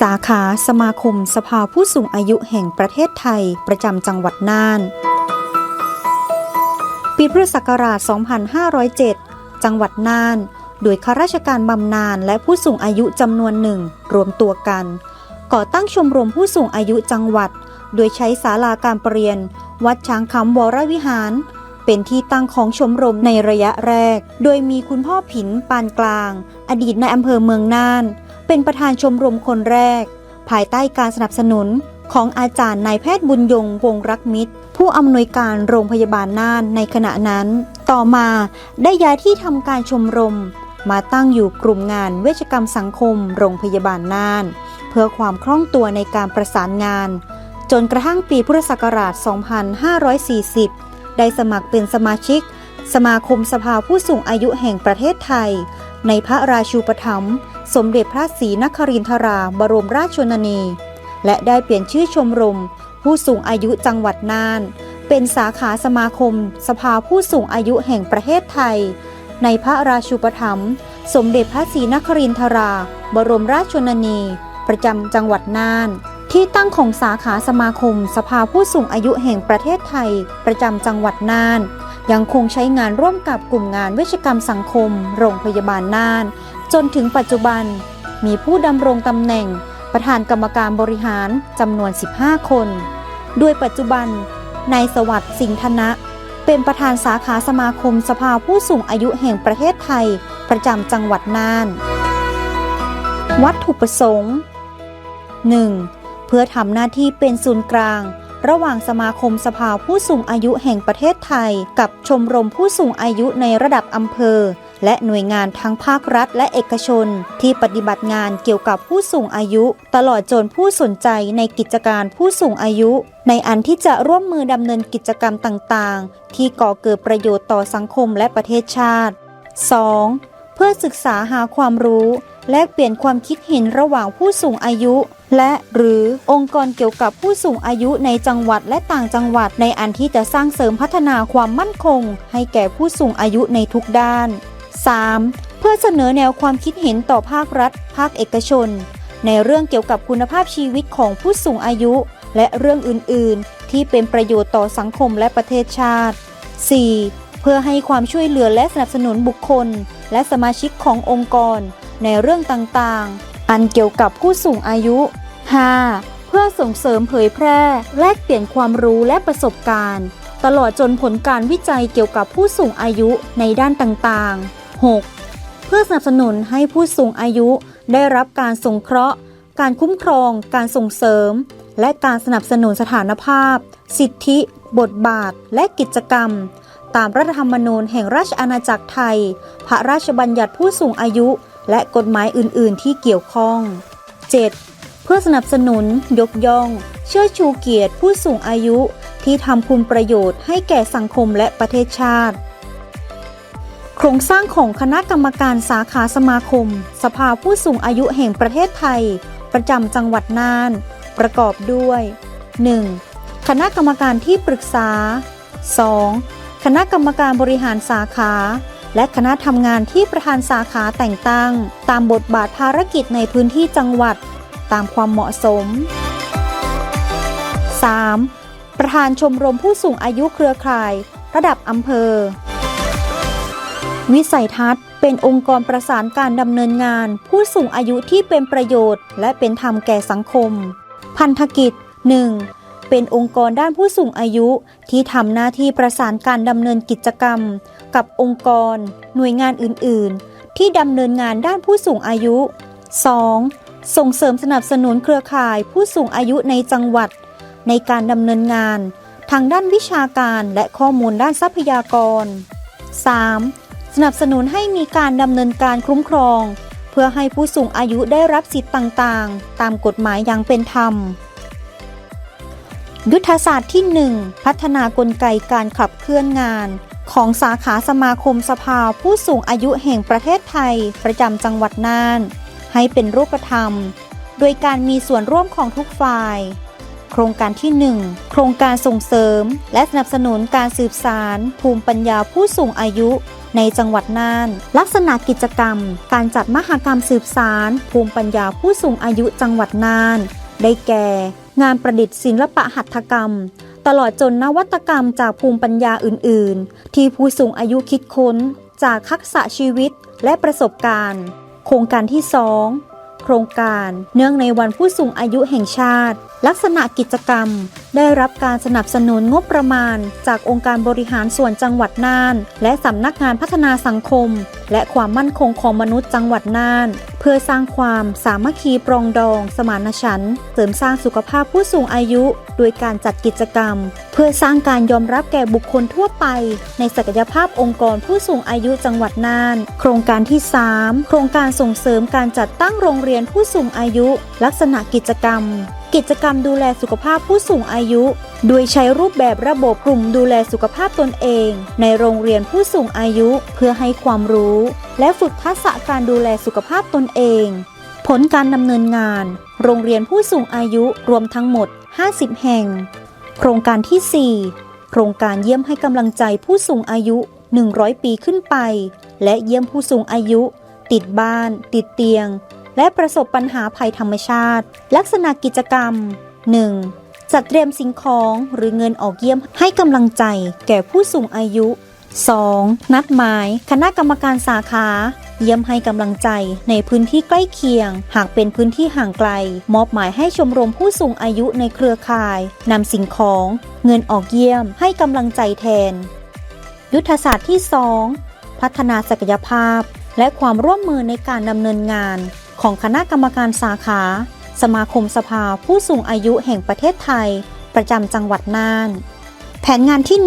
สาขาสมาคมสภาผู้สูงอายุแห่งประเทศไทยประจำจังหวัดน่าน ปีพุทธศักราช 2507 จังหวัดน่าน โดยข้าราชการบำนาญและผู้สูงอายุจำนวนหนึ่งรวมตัวกัน ก่อตั้งชมรมผู้สูงอายุจังหวัด โดยใช้ศาลาการประเรียน วัดช้างคำวรวิหาร เป็นที่ตั้งของชมรมในระยะแรก โดยมีคุณพ่อผินปานกลาง อดีตในอำเภอเมืองน่าน เป็นประธานชมรมคนแรก ภายใต้การสนับสนุนของอาจารย์นายแพทย์บุญยงวงรักมิตร ผู้อำนวยการโรงพยาบาลน่านในขณะนั้น ต่อมาได้ย้ายที่ทำการชมรม มาตั้งอยู่กลุ่มงานเวชกรรมสังคมโรงพยาบาลน่าน เพื่อความคล่องตัวในการประสานงาน จนกระทั่งปีพุทธศักราช 2540 ได้สมัครเป็นสมาชิก สมาคมสภาผู้สูงอายุแห่งประเทศไทย ในพระราชูปถัมภ์ สมเด็จพระศรีนครินทราบรมราชชนนี และได้เปลี่ยนชื่อชมรม ผู้สูงอายุจังหวัดน่าน เป็นสาขาสมาคม สภาผู้สูงอายุแห่งประเทศไทย ในพระราชูปถัมภ์สมเด็จพระศรีนครินทรา บรมราชชนนี ประจำจังหวัดน่าน ที่ตั้งของสาขาสมาคม สภาผู้สูงอายุแห่งประเทศไทย ประจำจังหวัดน่านยังคงใช้งานร่วมกับกลุ่มงานเวชกรรมสังคม โรงพยาบาลน่าน นถึงปัจจุบัน มีผู้ดำรงตำแหน่งประธานกรรมการบริหารจำนวน 15 คนโดยปัจจุบันนายสวัสดิ์สิงห์ธนะ เป็นประธานสาขาสมาคมสภาผู้สูงอายุแห่งประเทศไทย ประจำจังหวัดน่าน วัตถุประสงค์ 1. เพื่อทำหน้าที่เป็นศูนย์กลาง ระหว่างสมาคมสภาผู้สูงอายุแห่งประเทศไทย กับชมรมผู้สูงอายุในระดับอำเภอ และหน่วยงานทั้งภาครัฐและเอกชน ที่ปฏิบัติงานเกี่ยวกับผู้สูงอายุ ตลอดจนผู้สนใจในกิจการผู้สูงอายุ ในอันที่จะร่วมมือดำเนินกิจกรรมต่างๆ ที่ก่อเกิดประโยชน์ต่อสังคมและประเทศชาติ 2. เพื่อศึกษาหาความรู้แลกเปลี่ยนความคิดเห็นระหว่างผู้สูงอายุ และหรือองค์กรเกี่ยวกับผู้สูงอายุในจังหวัดและต่างจังหวัดในอันที่จะสร้างเสริมพัฒนาความมั่นคง ให้แก่ผู้สูงอายุในทุกด้าน 3. เพื่อเสนอแนวความคิดเห็นต่อภาครัฐ ภาคเอกชน ในเรื่องเกี่ยวกับคุณภาพชีวิตของผู้สูงอายุ และเรื่องอื่น ๆ ที่เป็นประโยชน์ต่อสังคมและประเทศชาติ 4. เพื่อให้ความช่วยเหลือและสนับสนุนบุคคล และสมาชิกขององค์กร ในเรื่องต่าง ๆ อันเกี่ยวกับผู้สูงอายุ 5. เพื่อส่งเสริมเผยแพร่ แลกเปลี่ยนความรู้และประสบการณ์ ตลอดจนผลการวิจัยเกี่ยวกับผู้สูงอายุในด้านต่าง ๆ 6. เพื่อสนับสนุนให้ผู้สูงอายุได้รับการสงเคราะห์ การคุ้มครอง การส่งเสริม และการสนับสนุนสถานภาพ สิทธิ บทบาท และกิจกรรม ตามรัฐธรรมนูญแห่งราชอาณาจักรไทย พระราชบัญญัติผู้สูงอายุ และกฎหมายอื่น ๆ ที่เกี่ยวข้อง 7. เพื่อสนับสนุน ยกย่อง เชื่อชูเกียรติผู้สูงอายุที่ทำคุณประโยชน์ให้แก่สังคมและประเทศชาติ ครงสร้างของคณะกรรมการสาขาสมาคม สภาผู้สูงอายุแห่งประเทศไทย ประจำจังหวัดน่าน ประกอบด้วย 1. คณะกรรมการที่ปรึกษา 2. คณะกรรมการบริหารสาขา และคณะทำงานที่ประธานสาขาแต่งตั้ง ตามบทบาทภารกิจในพื้นที่จังหวัด ตามความเหมาะสม 3. ประธานชมรมผู้สูงอายุเครือข่าย ระดับอำเภอ วิสัยทัศน์เป็นองค์กรประสานการดำเนินงาน ผู้สูงอายุที่เป็นประโยชน์ และเป็นธรรมแก่สังคม พันธกิจ 1. เป็นองค์กรด้านผู้สูงอายุที่ทำหน้าที่ประสานการดำเนินกิจกรรม กับองค์กร หน่วยงานอื่น ๆ ที่ดำเนินงานด้านผู้สูงอายุ 2. ส่งเสริมสนับสนุนเครือข่ายผู้สูงอายุในจังหวัด ในการดำเนินงาน ทางด้านวิชาการและข้อมูลด้านทรัพยากร 3. สนับสนุนให้มีการดำเนินการคุ้มครอง เพื่อให้ผู้สูงอายุได้รับสิทธิ์ต่างๆ ตามกฎหมายอย่างเป็นธรรม ยุทธศาสตร์ที่ 1 พัฒนากลไกการขับเคลื่อนงาน ของสาขาสมาคมสภาผู้สูงอายุแห่งประเทศไทย ประจำจังหวัดน่าน ให้เป็นรูปธรรม โดยการมีส่วนร่วมของทุกฝ่ายโครงการที่ 1 โครงการส่งเสริม และสนับสนุนการสืบสาร ภูมิปัญญาผู้สูงอายุ ในจังหวัดน่าน ลักษณะกิจกรรม การจัดมหกรรมสืบสาร ภูมิปัญญาผู้สูงอายุจังหวัดน่าน ได้แก่ งานประดิษฐ์ศิลปะหัตถกรรม ตลอดจนนวัตกรรมจากภูมิปัญญาอื่น ๆ ที่ผู้สูงอายุคิดค้น จากทักษะชีวิตและประสบการณ์ โครงการที่ 2 โครงการ เนื่องในวันผู้สูงอายุแห่งชาติ ลักษณะกิจกรรม ได้รับการสนับสนุนงบประมาณ จากองค์การบริหารส่วนจังหวัดน่าน และสำนักงานพัฒนาสังคม และความมั่นคงของมนุษย์จังหวัดน่าน เพื่อสร้างความสามัคคีปรองดอง สมานฉันท์เสริมสร้างสุขภาพผู้สูงอายุ โดยการจัดกิจกรรม เพื่อสร้างการยอมรับแก่บุคคลทั่วไป ในศักยภาพองค์กรผู้สูงอายุจังหวัดน่าน โครงการที่ 3 โครงการส่งเสริมการจัดตั้งโรงเรียนผู้สูงอายุ ลักษณะกิจกรรม กิจกรรมดูแลสุขภาพผู้สูงอายุ โดยใช้รูปแบบระบบกลุ่มดูแลสุขภาพตนเอง ในโรงเรียนผู้สูงอายุเพื่อให้ความรู้ และฝึกทักษะการดูแลสุขภาพตนเอง ผลการดำเนินงาน โรงเรียนผู้สูงอายุรวมทั้งหมด 50 แห่ง โครงการที่ 4 โครงการเยี่ยมให้กำลังใจผู้สูงอายุ 100 ปีขึ้นไป และเยี่ยมผู้สูงอายุ ติดบ้าน ติดเตียง และประสบปัญหาภัยธรรมชาติ ลักษณะกิจกรรม 1. จัดเตรียมสิ่งของหรือเงินออกเยี่ยมให้กำลังใจแก่ผู้สูงอายุ 2. นัดหมาย คณะกรรมการสาขา เยี่ยมให้กำลังใจในพื้นที่ใกล้เคียง หากเป็นพื้นที่ห่างไกล มอบหมายให้ชมรมผู้สูงอายุในเครือข่ายนำสิ่งของ เงินออกเยี่ยมให้กำลังใจแทน ยุทธศาสตร์ที่ 2 พัฒนาศักยภาพ และความร่วมมือในการดำเนินงาน ของคณะกรรมการสาขา สมาคมสภาผู้สูงอายุแห่งประเทศไทย ประจำจังหวัดน่าน แผนงานที่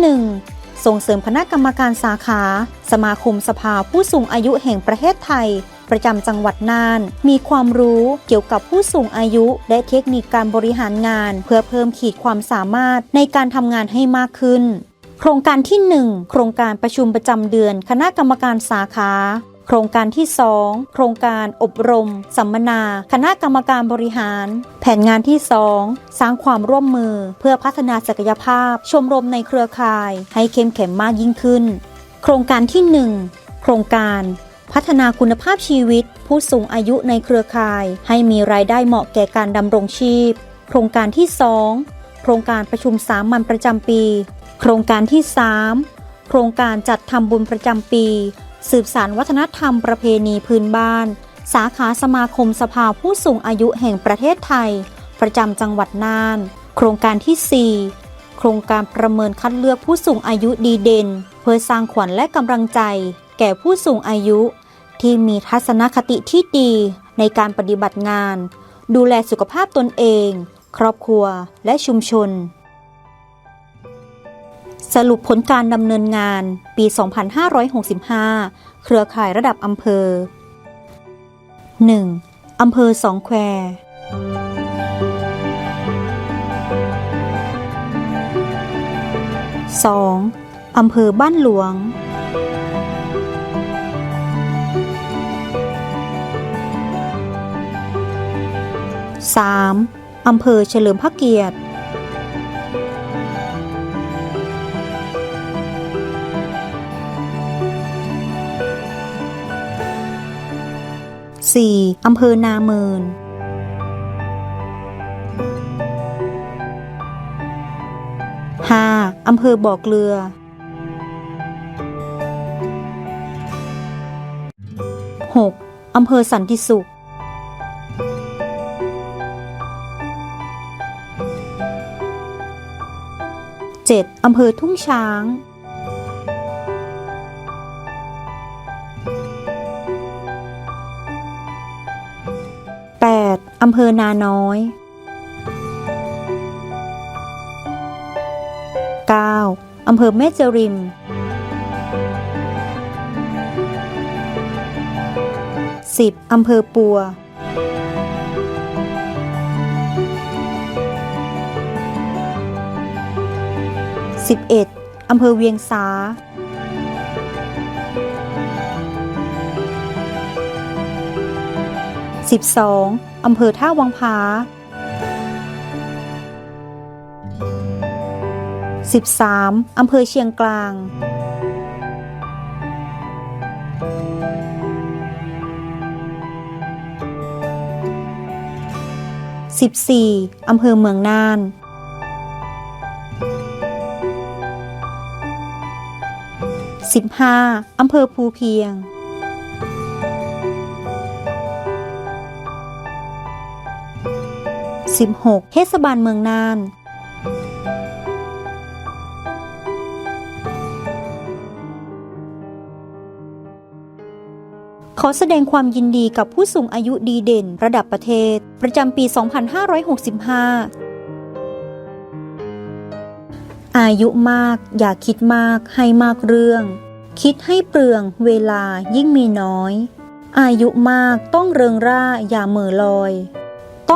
1 ส่งเสริมคณะกรรมการสาขา สมาคมสภาผู้สูงอายุแห่งประเทศไทย ประจำจังหวัดน่าน มีความรู้เกี่ยวกับผู้สูงอายุและเทคนิคการบริหารงาน เพื่อเพิ่มขีดความสามารถในการทำงานให้มากขึ้น โครงการที่ 1 โครงการประชุมประจำเดือน คณะกรรมการสาขา โครงการที่ 2 โครงการอบรม สัมมนา คณะกรรมการบริหาร แผนงานที่ 2 สร้างความร่วมมือ เพื่อพัฒนาศักยภาพ ชมรมในเครือข่าย ให้เข้มแข็งมากยิ่งขึ้น โครงการที่ 1 โครงการพัฒนาคุณภาพชีวิต ผู้สูงอายุในเครือข่าย ให้มีรายได้เหมาะแก่การดำรงชีพ โครงการที่ 2 โครงการประชุมสามัญประจำปี โครงการที่ 3 โครงการจัดทำบุญประจำปี สืบสารวัฒนธรรมประเพณีพื้นบ้าน สาขาสมาคมสภาผู้สูงอายุแห่งประเทศไทย ประจำจังหวัดน่าน โครงการที่ 4 โครงการประเมินคัดเลือกผู้สูงอายุดีเด่น เพื่อสร้างขวัญและกำลังใจ แก่ผู้สูงอายุ ที่มีทัศนคติที่ดีในการปฏิบัติงาน ดูแลสุขภาพตนเอง ครอบครัวและชุมชน สรุปผลการดำเนินงานปี 2565 เครือข่ายระดับอำเภอ 1. อำเภอสองแคว 2. อำเภอบ้านหลวง 3. อำเภอเฉลิมพระเกียรติ 4. อำเภอนาเมิน 5. อำเภอบ่อเกลือ 6. อำเภอสันติสุข 7. อำเภอทุ่งช้าง อำเภอนาน้อย 9. อำเภอแม่จริม 10. อำเภอปัว 11. อำเภอเวียงสา 12. อำเภอท่าวังผา 13. อำเภอเชียงกลาง 14. อำเภอเมืองน่าน 15. อำเภอภูเพียง 16. เทศบาลเมืองน่าน ขอแสดงความยินดีกับผู้สูงอายุดีเด่นระดับประเทศ ประจำปี 2565อายุมากอย่าคิดมากให้มากเรื่อง คิดให้เปลืองเวลายิ่งมีน้อย อายุมากต้องเริงร่าอย่าเหม่อลอย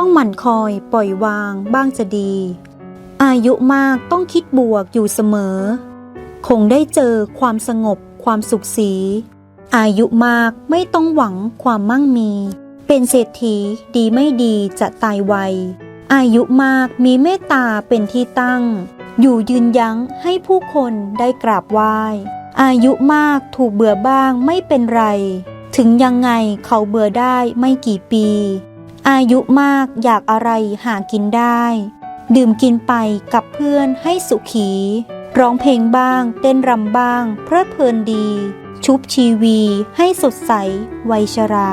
ต้องหมั่นคอยปล่อยวางบ้างจะดี อายุมากต้องคิดบวกอยู่เสมอ คงได้เจอความสงบความสุขสี อายุมากไม่ต้องหวังความมั่งมี เป็นเศรษฐีดีไม่ดีจะตายไว อายุมากมีเมตตาเป็นที่ตั้ง อยู่ยืนยั้งให้ผู้คนได้กราบไหว้ อายุมากถูกเบื่อบ้างไม่เป็นไร ถึงยังไงเขาเบื่อได้ไม่กี่ปี อายุมากอยากอะไรหากินได้ ดื่มกินไปกับเพื่อนให้สุขี ร้องเพลงบ้าง เต้นรำบ้าง เพลิดเพลินดี ชุบชีวีให้สดใสวัยชรา